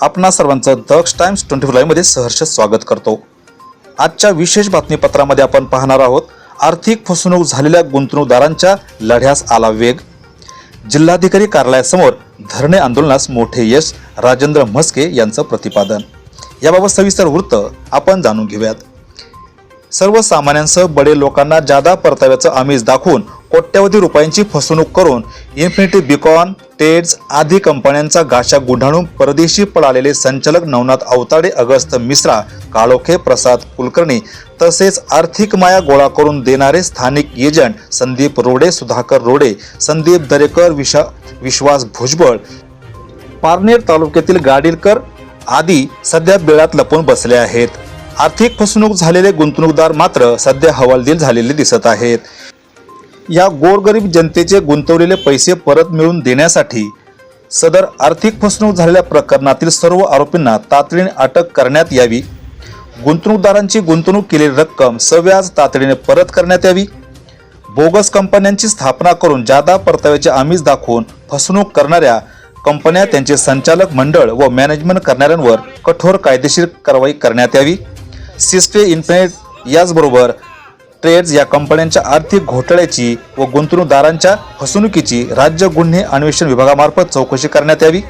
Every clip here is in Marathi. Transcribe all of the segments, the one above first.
आपणा सर्वांचं दक्ष टाइम्स ट्वेंटी फोर सहर्ष स्वागत करतो. आजच्या विशेष बातमीपत्रामध्ये आपण पाहणार आहोत आर्थिक फसवणूक झालेल्या गुंतवणूकदारांच्या लढ्यास आला वेग. जिल्हाधिकारी कार्यालयासमोर धरणे आंदोलनास मोठे यश राजेंद्र म्हस्के यांचं प्रतिपादन. याबाबत सविस्तर वृत्त आपण जाणून घेऊयात. सर्वसामान्यांसह बडे लोकांना जादा परताव्याचं आमिष दाखवून कोट्यवधी रुपयांची फसवणूक करून इन्फिनिटी बिकॉन टेड्स आदी कंपन्यांचा गाशा गुंडाळून परदेशी पळालेले संचालक नवनाथ अवताडे अगस्त मिश्रा काळोखे प्रसाद कुलकर्णी तसेच आर्थिक माया गोळा करून देणारे स्थानिक एजंट संदीप रोडे सुधाकर रोडे संदीप दरेकर विशा विश्वास भुजबळ पारनेर तालुक्यातील गाडीलकर आदी सध्या बिळात लपून बसले आहेत. आर्थिक फसवणूक झालेले गुंतवणूकदार मात्र सध्या हवालदिल झालेले दिसत आहेत. या गोरगरीब जनतेचे गुंतवलेले पैसे परत मिळवून देण्यासाठी सदर आर्थिक फसवणूक झालेल्या प्रकरणातील सर्व आरोपींना तातडीने अटक करण्यात यावी. गुंतवणूकदारांची गुंतवणूक केलेली रक्कम सव्याज तातडीने परत करण्यात यावी. बोगस कंपन्यांची स्थापना करून जादा परताव्याचे आमिष दाखवून फसवणूक करणाऱ्या कंपन्या त्यांचे संचालक मंडळ व मॅनेजमेंट करणाऱ्यांवर कठोर कायदेशीर कारवाई करण्यात यावी. सिस्टे इन्फिनेट याचबरोबर ट्रेड्स या कंपन्यांच्या आर्थिक घोटाळ्याची व गुंतवणूकदारांच्या फसवणुकीची राज्य गुन्हे अन्वेषण विभागामार्फत चौकशी करण्यात यावी.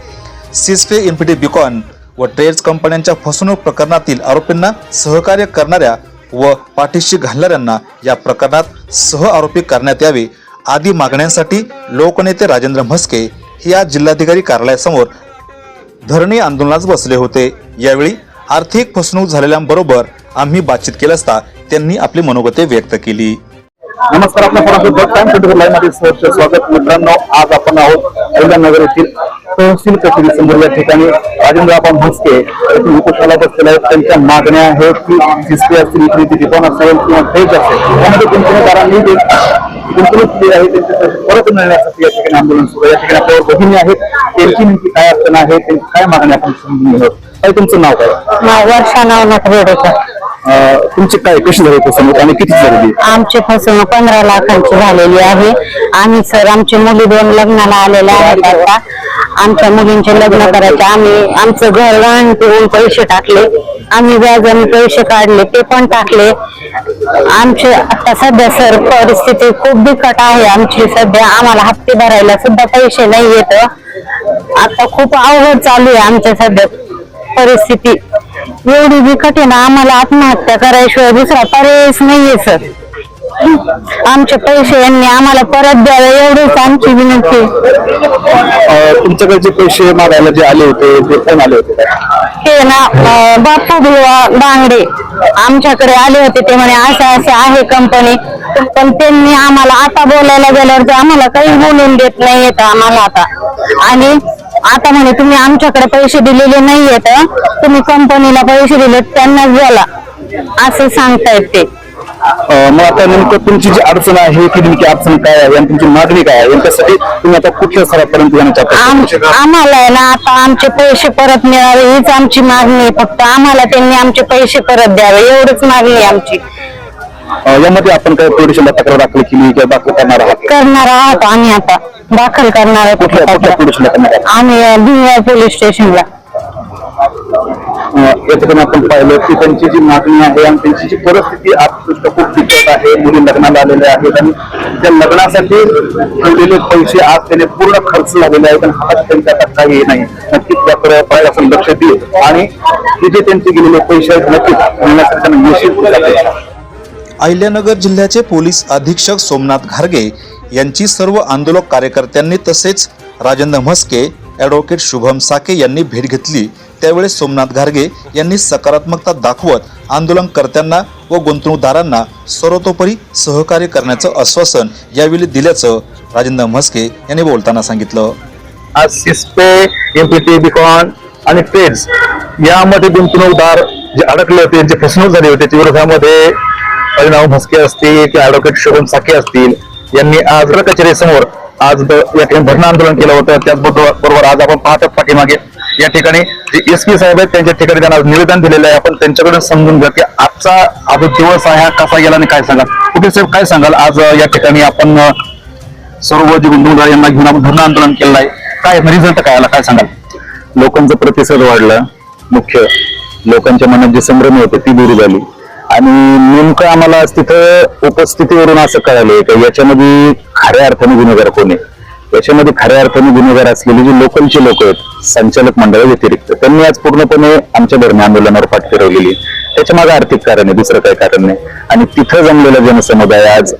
सिस्फे इन्फिटी बिकॉन व ट्रेड्स कंपन्यांच्या फसवणूक प्रकरणातील आरोपींना सहकार्य करणाऱ्या व पाठीशी घालणाऱ्यांना या प्रकरणात सह आरोपी करण्यात यावे आदी मागण्यांसाठी लोकनेते राजेंद्र म्हस्के हे आज जिल्हाधिकारी कार्यालयासमोर धरणे आंदोलनास बसले होते. यावेळी आर्थिक फसवणूक झालेल्यांबरोबर आम्ही बातचीत केली असता त्यांनी आपली मनोगते व्यक्त केली. नमस्कार आपल्या स्वागत. मित्रांनो आज आपण आहोत अहिल्यानगर येथील तहसील कचेरी समोर या ठिकाणी. राजेंद्र आपण म्हस्के येथील उपोषणाला बसलेले आहेत. त्यांच्या मागण्या आहेत की सिस्टी असतील इकडे रिबॉन असेल किंवा फेज असेल. त्यामध्ये गुंतवणूकदारांनी जे गुंतवणूक केली आहे. त्यांचे पैसे परत मिळण्यासाठी या ठिकाणी आंदोलन सुरू आहे. या ठिकाणी आपल्यावर भगिनी आहेत. त्यांची नेमकी काय अडचण आहे? त्यांची काय मागणी आपण समजून घेऊ काय तुमचं नाव काय? वर्षा रोडेकर अं, तुमची काय कशी झाली फसवणूक आणि किती झालेली आमची फसवणूक पंधरा लाखांची झालेली आहे. आम्ही सर आमची मुली दोन लग्नाला आलेल्या आहेत आता. आमच्या मुलींचे लग्न करायचे. आम्ही आमचं घर गहाण ठेवून पैसे टाकले. आम्ही व्याजाने पैसे काढले ते पण टाकले. आमचे आता सध्या सर परिस्थिती खूप बिकट आहे. आमची सध्या आम्हाला हप्ते भरायला सुद्धा पैसे नाही येत. आता खूप अवघड चालू आहे आमच्या सध्या परिस्थिती. एवढी बिकट आहे ना आम्हाला आत्महत्या करायशिवाय दुसरा पर्यायच नाहीये सर. आमचे पैसे यांनी आम्हाला परत द्यावे एवढीच आमची विनंती अं, तुमच्याकडे जे पैसे मागायला जे आले होते ते कोण आले होते? ते ना अं, बापू भिवा बांगडे आमच्याकडे आले होते ते म्हणे असं असं आहे कंपनी पण त्यांनी आम्हाला आता बोलायला गेल्यावर ते आम्हाला काही बोलून देत नाही येत आम्हाला आता. आणि आता म्हणे तुम्ही आमच्याकडे पैसे दिलेले नाही येत तुम्ही कंपनीला पैसे दिले त्यांनाच बोला असं सांगतायत ते. अं, मग आता नेमकं तुमची जी अडचण आहे ती नेमकी अडचण काय आहे आणि तुमची मागणी काय आहे याच्यासाठी तुम्ही आता कुठल्या स्तरापर्यंत जाण्याचा आम- प्रयत्न करता? आम्हाला आहे ना आता आमचे पैसे परत मिळावे हीच आमची मागणी आहे. फक्त आम्हाला त्यांनी आमचे पैसे परत द्यावे एवढीच मागणी आहे आमची. यामध्ये आपण काय पोलिसांना तक्रार दाखल केली किंवा दाखल करणार आहात? करणार आहोत आम्ही आता. दाखल करणार कुठल्या कुठल्या आहोत पोलिसांना करणार आहात? आम्ही अं, पोलीस स्टेशनला. अं, या ठिकाणी आपण पाहिलं की त्यांची जी मागणी आहे आणि त्यांची जी परिस्थिती खूप बिकट आहे मुली लग्नाला आलेल्या आहेत आणि त्या लग्नासाठी ठेवलेले पैसे आज त्याने पूर्ण खर्च झालेले आहेत आणि हातात त्यांच्या आता काही नाही. नक्कीच त्याकडे लक्ष देईल आणि जे त्यांचे गेलेले पैसे आहेत नक्कीच मिळण्यासाठी त्यांना येईल. अहिल्यानगर जिल्ह्याचे पोलीस अधीक्षक सोमनाथ घारगे यांची सर्व आंदोलक कार्यकर्त्यांनी तसेच राजेंद्र म्हस्के ॲडव्होकेट शुभम साके यांनी भेट घेतली. त्यावेळी सोमनाथ घारगे यांनी सकारात्मकता दाखवत आंदोलनकर्त्यांना व गुंतवणूकदारांना सर्वतोपरी सहकार्य करण्याचं आश्वासन यावेळी दिल्याचं राजेंद्र म्हस्के यांनी बोलताना सांगितलं. आज सिस्पे एमपीटी बिकॉन आणि पेज यामध्ये गुंतवणूकदार जे अडकले होते जे फसवणूक झाली होती त्या विरोधामध्ये अभिनव भस्के असतील किंवा ऍडव्होकेट शोभन साखे असतील यांनी आज कचेरी समोर आज या ठिकाणी धरणं आंदोलन केलं होतं. त्याचबरोबर बरोबर आज आपण पाहतात पाठीमागे या ठिकाणी जे एस पी साहेब आहेत त्यांच्या ठिकाणी त्यांना निवेदन दिलेलं आहे. आपण त्यांच्याकडून समजून घ्या की आजचा आज दिवस आहे हा कसा गेला आणि काय सांगाल? कुठे साहेब काय सांगाल? आज या ठिकाणी आपण सर्व जे गुंतवणूकदार यांना घेऊन आपण धरणं आंदोलन केलं आहे. काय रिझल्ट काय आला? काय सांगाल? लोकांचा प्रतिसाद वाढला. मुख्य लोकांच्या मनात जे संभ्रम होते ती दूर झाली. आणि नेमकं आम्हाला आज तिथं उपस्थितीवरून असं कळालंय की? याच्यामध्ये खऱ्या अर्थाने गुन्हेगार कोण आहे? याच्यामध्ये खऱ्या अर्थाने गुन्हेगार असलेली जी लोकलचे लोक आहेत संचालक मंडळा व्यतिरिक्त त्यांनी आज पूर्णपणे आमच्या धर्म आंदोलनावर पाठ फिरवलेली त्याच्यामागे आर्थिक कारण आहे दुसरं काही कारण नाही. आणि तिथं जमलेला जनसमुदाय आज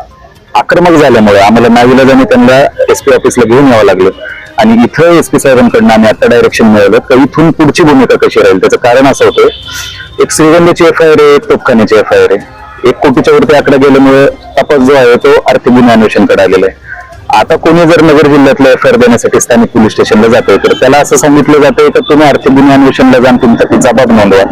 आक्रमक झाल्यामुळे आम्हाला नाविलाजाने त्यांना एसपी ऑफिसला घेऊन यावं लागलं. आणि इथं एसपी साहेबांकडनं आम्ही आता डायरेक्शन मिळवलं. तर इथून पुढची भूमिका कशी राहील? त्याचं कारण असं होतं एक श्रीगंधाची एफ आय आर आहे एक तोफखान्याची एफ आय आर आहे. एक कोटीच्या वरती आकडा गेल्यामुळे तपास जो आहे तो आर्थिक गुन्हे अन्वेषणकडे आलेला आहे. आता कोणी जर नगर जिल्ह्यातला एफ आय आर देण्यासाठी स्थानिक पोलीस स्टेशनला जातोय तर त्याला असं सांगितलं जातंय तर तुम्ही आर्थिक गुन्हे अन्वेषणला जाऊन तुमचा ती जबाब नोंदवा.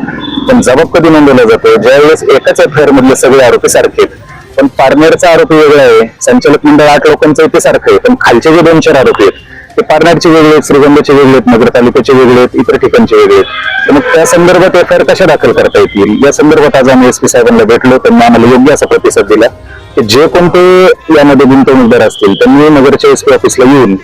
पण जबाब कधी नोंदवला जातो ज्यावेळेस एकाच एफ आय आर मधले सगळे आरोपी सारखे आहेत. पण पारनेरचा आरोपी वेगळा आहे संचालक मंडळ आठ लोकांचं ते सारखं आहे. पण खालचे जे दोन चार आरोपी आहेत ते पारनाडचे वेगळे आहेत श्रीगंधचे वेगळे आहेत नगर तालुक्याचे वेगळे आहेत इतर ठिकाणचे वेगळे आहेत. तर मग त्या संदर्भात एफ आय आर कशा दाखल करता येतील? या संदर्भात आज आम्ही एस पी साहेबांना भेटलो त्यांनी आम्हाला योग्य असा प्रतिसाद दिला. की जे कोणते यामध्ये गुंतवणूकदार असतील त्यांनी नगरच्या एसपी ऑफिसला येऊन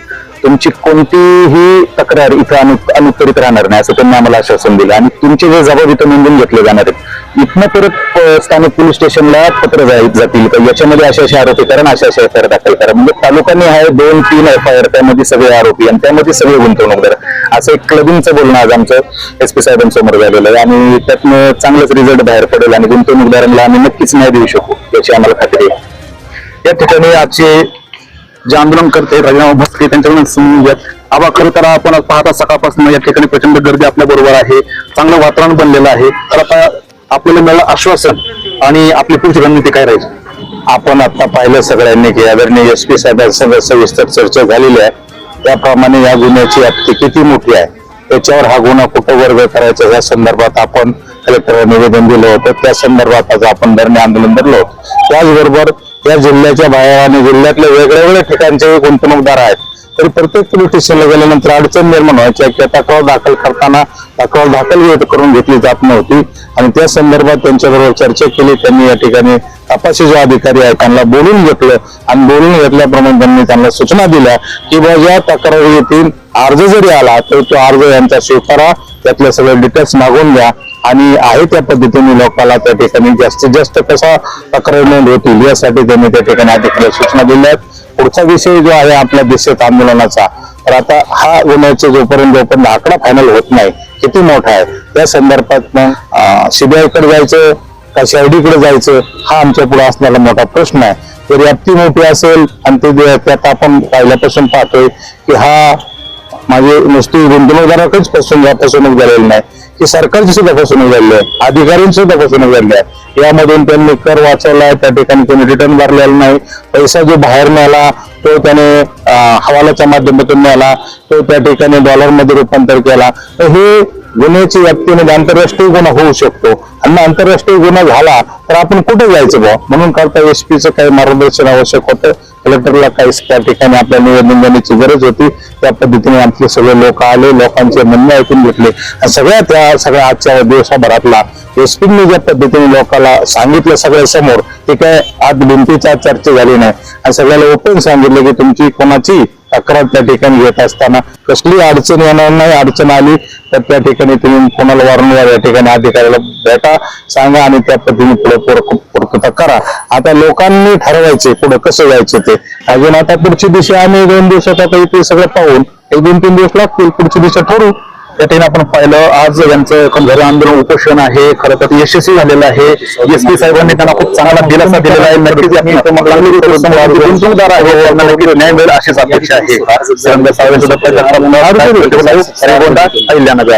तुमची कोणतीही तक्रार इथं अनु अनुत्तरित राहणार नाही असं त्यांनी आम्हाला आश्वासन दिलं. आणि तुमचे जे जबाब इथं नोंदून घेतले जाणार आहेत इथनं परत स्थानिक पोलीस स्टेशनला पत्र जातील का? याच्यामध्ये अशा अशा आरोपी करा अशा अशा एफ आय आर दाखल करा. म्हणजे तालुकांनी आहे दोन तीन एफ आय आर त्यामध्ये सगळे आरोपी आणि त्यामध्ये सगळे गुंतवणूकदार असं एक क्लबिंगचं बोलणं आज आमचं एस पी साहेबांसमोर झालेलं आहे. आणि त्यातनं चांगलंच रिझल्ट बाहेर पडेल आणि गुंतवणूकदारांना आम्ही नक्कीच न्याय देऊ शकू याची आम्हाला खात्री आहे. या ठिकाणी आजचे जे आंदोलन करते राजीनामा भस्के त्यांच्याकडून समजून घ्या आबा खरं तर आपण पाहता सकाळपासून या ठिकाणी प्रचंड गर्दी आपल्या बरोबर आहे. चांगलं वातावरण बनलेलं आहे. तर आता आपल्याला मिळालं आश्वासन आणि आपली पुढची रणनीती काय राहील? आपण आता पाहिलं सगळ्यांनी की आदरणीय एस पी साहेबांसंग सविस्तर चर्चा झालेली आहे. त्याप्रमाणे या गुन्ह्याची व्याप्ती किती मोठी आहे त्याच्यावर हा गुन्हा कुठं वर्ग करायचा या संदर्भात आपण कलेक्टरला निवेदन दिलं होतं. त्या संदर्भात आज आपण धरणे आंदोलन धरलं होतं. त्याचबरोबर या जिल्ह्याच्या बाहेर आणि जिल्ह्यातल्या वेगळ्या वेगळ्या ठिकाणचे गुंतवणूकदार आहेत. तरी प्रत्येक पोलीस स्टेशनला गेल्यानंतर अडचण निर्माण व्हायची. किंवा तक्रार दाखल करताना तक्रार दाखल घेत- करून घेतली जात नव्हती. आणि त्या संदर्भात त्यांच्याबरोबर चर्चा केली. त्यांनी या ठिकाणी तपासी जो अधिकारी आहेत त्यांना बोलून घेतलं. आणि बोलून घेतल्याप्रमाणे त्यांनी त्यांना सूचना दिल्या की बा या तक्रारी येतील अर्ज जरी आला तर तो अर्ज यांचा स्वीकारा. त्यातले सगळे डिटेल्स मागून घ्या. आणि आहे त्या पद्धतीने लोकांना त्या ठिकाणी जास्तीत जास्त कसा तक्रार नोंद होतील यासाठी त्यांनी त्या ठिकाणी अधिकृत सूचना दिल्या आहेत. पुढचा विषय जो आहे आपल्या देशात आंदोलनाचा तर आता हा गुन्ह्याचा जोपर्यंत जोपर्यंत आकडा फायनल होत नाही किती मोठा आहे त्या संदर्भात मग जायचं का सीआयडीकडे जायचं हा आमच्या पुढे असणारा मोठा प्रश्न आहे. तर व्याप्ती मोठी असेल आणि ते त्यात आपण पहिल्यापासून पाहतोय की हा माझे नुसती गुंतवणूकदाराकडेच फसवणूक फसवणूक झालेली नाही. की सरकारची सुद्धा फसवणूक झालेली आहे अधिकाऱ्यांची सुद्धा फसवणूक झालेली आहे. यामधून त्यांनी कर वाचवलाय त्या ठिकाणी त्यांनी रिटर्न भरलेला नाही. पैसा जो बाहेर मिळाला तो त्याने हवालाच्या माध्यमातून मिळाला तो त्या ठिकाणी डॉलरमध्ये रूपांतर केला. तर हे गुन्ह्याची व्याप्ती म्हणजे आंतरराष्ट्रीय गुन्हा होऊ शकतो आणि आंतरराष्ट्रीय गुन्हा झाला तर आपण कुठे जायचं बुवा? म्हणून करता एसपीचं काही मार्गदर्शन आवश्यक होतं. कलेक्टरला काहीच त्या ठिकाणी आपल्या निवडणूक देण्याची गरज होती. त्या पद्धतीने आपले सगळे लोक आले लोकांचे म्हणणे ऐकून घेतले. आणि सगळ्या त्या सगळ्या आजच्या दिवसाभरातला एसपीने ज्या पद्धतीने लोकांना सांगितलं सगळ्या समोर ते काय आज भिंतीचा चर्चा झाली नाही. आणि सगळ्याला ओपन सांगितलं की तुमची कोणाची तक्रार त्या ठिकाणी घेत असताना कसली अडचण येणार नाही अडचण आली तर त्या ठिकाणी तुम्ही कोणाला वारंवार या ठिकाणी अधिकाऱ्याला भेटा सांगा आणि त्या पद्धतीने पुढे पूर- पूर्तता करा. आता लोकांनी ठरवायचे पुढे कसं जायचं ते. अजून आता पुढची दिशा आम्ही दोन दिवसात आता इथे सगळं पाहून एक दोन तीन दिवस लागतील पुढची दिशा ठरू त्या आपण पाहिलं आज यांचं एकूण आंदोलन उपोषण आहे खरं तर यशस्वी झालेलं आहे एस पी साहेबांनी त्यांना खूप चांगला दिलासा दिलेला आहे नक्कीच गुंतवणूकदार आहे त्यांना नक्कीच न्याय मिळेल अशीच अपेक्षा आहे अहिल्यानगर